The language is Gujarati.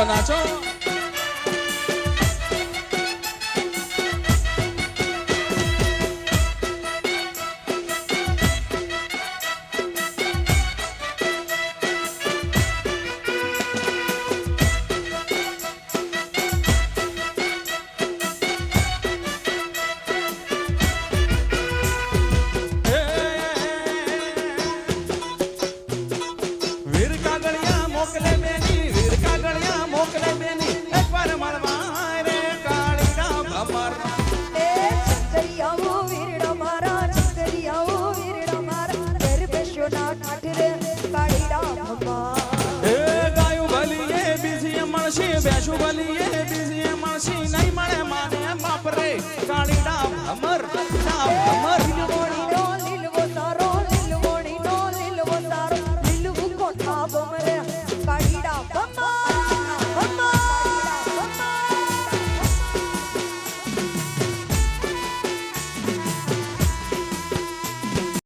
নাচো নাচো શુભલીએ બીજી મળશી નહીં મળે માને બાપરે કાળી ડામ.